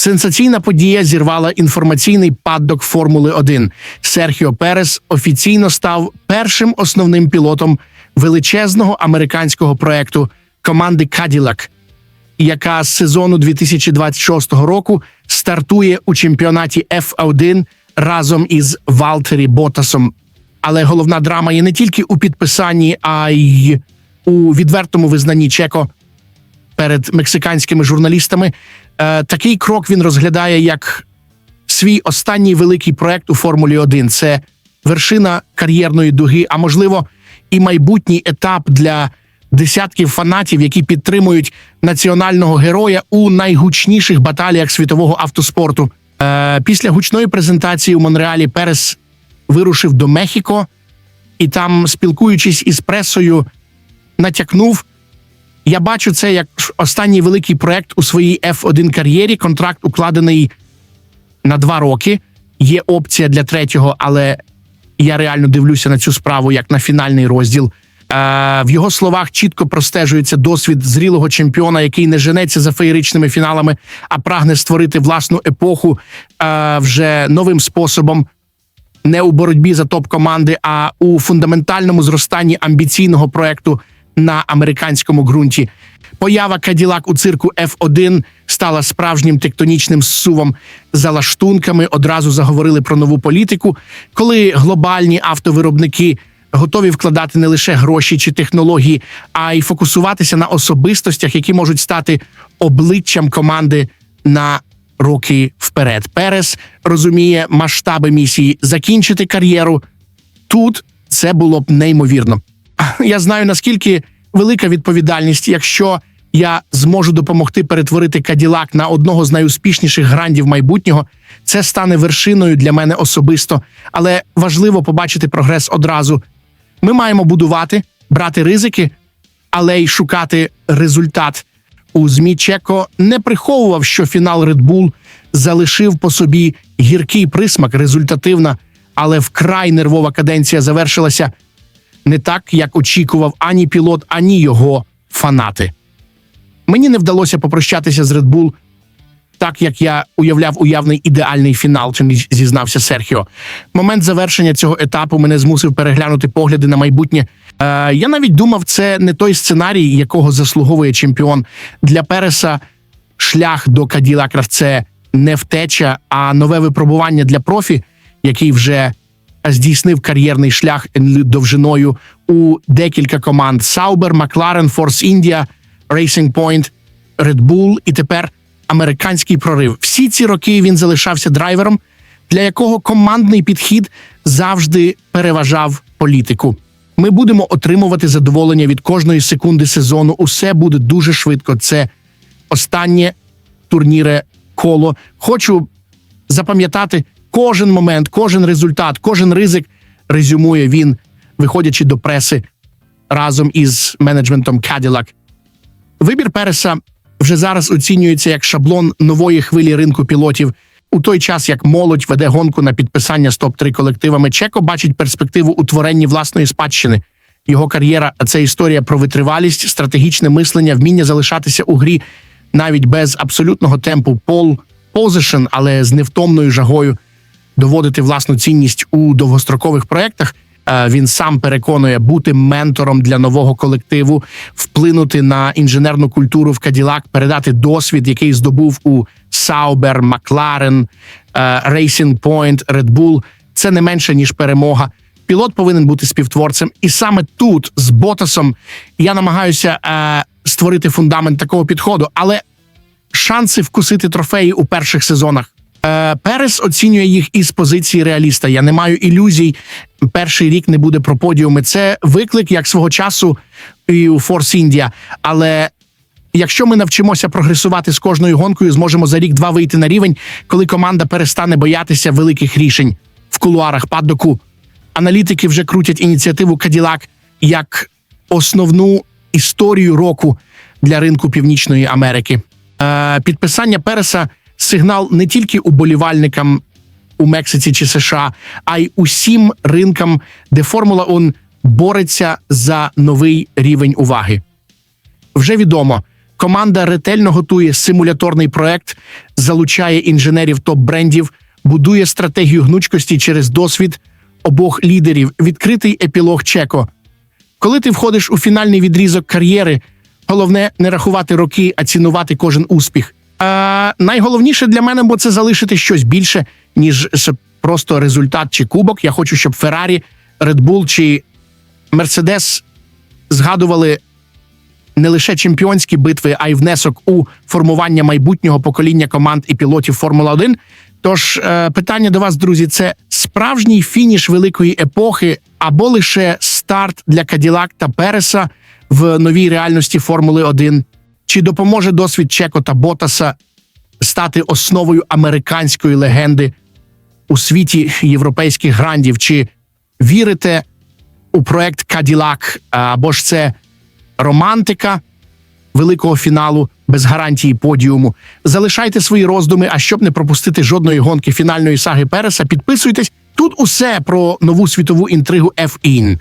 Сенсаційна подія зірвала інформаційний паддок Формули 1. Серхіо Перес офіційно став першим основним пілотом величезного американського проекту команди Cadillac, яка з сезону 2026 року стартує у чемпіонаті F1 разом із Валтері Ботасом. Але головна драма є не тільки у підписанні, а й у відвертому визнанні Чеко перед мексиканськими журналістами. Е, такий крок він розглядає як свій останній великий проект у Формулі 1. Це вершина кар'єрної дуги, а можливо, і майбутній етап для десятків фанатів, які підтримують національного героя у найгучніших баталіях світового автоспорту. Е, після гучної презентації у Монреалі Перес вирушив до Мехіко і там, спілкуючись із пресою, натякнув. Я бачу це як останній великий проект у своїй F1 кар'єрі. Контракт укладений на два роки. Є опція для третього, але я реально дивлюся на цю справу як на фінальний розділ. Е, в його словах чітко простежується досвід зрілого чемпіона, який не женеться за феєричними фіналами, а прагне створити власну епоху е, вже новим способом. Не у боротьбі за топ команди, а у фундаментальному зростанні амбіційного проекту на американському ґрунті. Поява Каділак у цирку F1 стала справжнім тектонічним зсувом. За лаштунками одразу заговорили про нову політику, коли глобальні автовиробники готові вкладати не лише гроші чи технології, а й фокусуватися на особистостях, які можуть стати обличчям команди на роки вперед. Перес розуміє масштаби місії закінчити кар'єру. Тут це було б неймовірно. Я знаю наскільки велика відповідальність, якщо я зможу допомогти перетворити Каділак на одного з найуспішніших грандів майбутнього. Це стане вершиною для мене особисто, але важливо побачити прогрес одразу. Ми маємо будувати, брати ризики, але й шукати результат. У змі Чеко не приховував, що фінал Red Bull залишив по собі гіркий присмак, результативна, але вкрай нервова каденція завершилася не так, як очікував ані пілот, ані його фанати. Мені не вдалося попрощатися з Red Bull так, як я уявляв уявний ідеальний фінал, чим зізнався Серхіо. Момент завершення цього етапу мене змусив переглянути погляди на майбутнє. Е, я навіть думав, це не той сценарій, якого заслуговує чемпіон для Переса. Шлях до Каділака це не втеча, а нове випробування для профі, який вже здійснив кар'єрний шлях довжиною у декілька команд: Sauber, McLaren, Force India, Racing Point, Red Bull і тепер американський прорив. Всі ці роки він залишався драйвером, для якого командний підхід завжди переважав політику. Ми будемо отримувати задоволення від кожної секунди сезону. Усе буде дуже швидко. Це останнє турніре коло. Хочу запам'ятати кожен момент, кожен результат, кожен ризик. Резюмує він, виходячи до преси разом із менеджментом Cadillac. Вибір Переса вже зараз оцінюється як шаблон нової хвилі ринку пілотів. У той час як молодь веде гонку на підписання стоп 3 колективами, Чеко бачить перспективу у творенні власної спадщини. Його кар'єра це історія про витривалість, стратегічне мислення, вміння залишатися у грі навіть без абсолютного темпу пол позишн, але з невтомною жагою доводити власну цінність у довгострокових проєктах. Е, він сам переконує бути ментором для нового колективу, вплинути на інженерну культуру в Каділак, передати досвід, який здобув у е, Racing Point, Red Bull. Це не менше ніж перемога. Пілот повинен бути співтворцем, і саме тут з Ботасом я намагаюся е, створити фундамент такого підходу, але шанси вкусити трофеї у перших сезонах Перес оцінює їх із позиції реаліста. Я не маю ілюзій. Перший рік не буде про подіуми. Це виклик як свого часу і у Форс Індія. Але якщо ми навчимося прогресувати з кожною гонкою, зможемо за рік-два вийти на рівень, коли команда перестане боятися великих рішень в кулуарах паддоку. Аналітики вже крутять ініціативу Каділак як основну історію року для ринку Північної Америки. Е, Підписання Переса сигнал не тільки уболівальникам у Мексиці чи США, а й усім ринкам, де Формула 1 бореться за новий рівень уваги. Вже відомо, Команда ретельно готує симуляторний проект, залучає інженерів топ-брендів, будує стратегію гнучкості через досвід обох лідерів. Відкритий епілог Чеко. Коли ти входиш у фінальний відрізок кар'єри, головне не рахувати роки, а цінувати кожен успіх. А найголовніше для мене, бо це залишити щось більше, ніж просто результат чи кубок. Я хочу, щоб Феррарі, Bull чи Мерседес згадували не лише чемпіонські битви, а й внесок у формування майбутнього покоління команд і пілотів Формула 1 Тож е, питання до вас, друзі, це справжній фініш великої епохи або лише старт для Каділак та Переса в новій реальності Формули 1? Чи допоможе досвід Чеко та Ботаса стати основою американської легенди у світі європейських грандів? Чи вірите у проект Каділак? Або ж це романтика великого фіналу без гарантії подіуму? Залишайте свої роздуми, а щоб не пропустити жодної гонки фінальної саги Переса, підписуйтесь. Тут усе про нову світову інтригу F1.